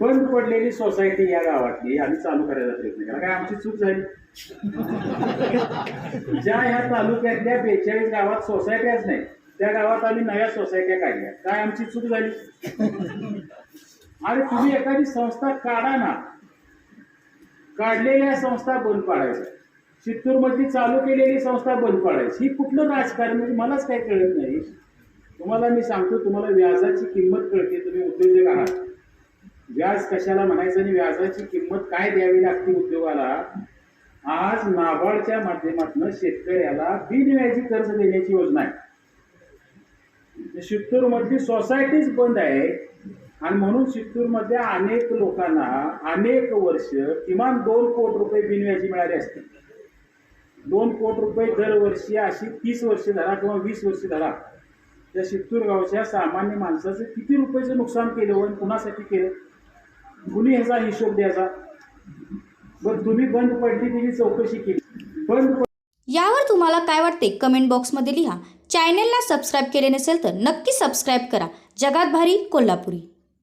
बंद पडलेली सोसायटी या गावातली आम्ही चालू करायचा प्रयत्न केला. काय आमची चूक झाली? ज्या ह्या तालुक्यातल्या बेचाळीस गावात सोसायट्याच नाही त्या गावात आम्ही नव्या सोसायट्या काढल्या. काय आमची चूक झाली? अरे तुम्ही एखादी संस्था काढा ना. काढलेल्या संस्था बंद पाडायच्या. चित्तूरमधली चालू केलेली संस्था बंद पाडायची. ही कुठलं राजकारण म्हणजे मलाच काही कळत नाही. तुम्हाला मी सांगतो तुम्हाला व्याजाची किंमत कळते तुम्ही उद्योजक आहात. व्याज कशाला म्हणायचं आणि व्याजाची किंमत काय द्यावी लागते उद्योगाला? आज नाबार्डच्या माध्यमातून शेतकऱ्याला बिनव्याजी कर्ज देण्याची योजना आहे. म्हणजे शितूरमधली सोसायटीच बंद आहे. आणि म्हणून शित्तूर अनेक लोकांना अनेक वर्ष किमान दोन कोट रुपये बिनव्याजी मिळाले असतील. दोन कोट रुपये दरवर्षी अशी तीस वर्षे धरा किंवा वीस वर्षे धरा त्या शितूर गावच्या सामान्य माणसाचं किती रुपयाचं नुकसान केलं व कुणासाठी केलं? कुणी ह्याचा हिशोब द्यायचा. बरं तुम्ही बंद पडली तिची चौकशी केली. बंद यावर तुम्हाला काय वाटते कमेंट बॉक्समध्ये लिहा. चॅनेलला सबस्क्राईब केले नसेल तर नक्की सबस्क्राईब करा. जगात भारी कोल्हापुरी.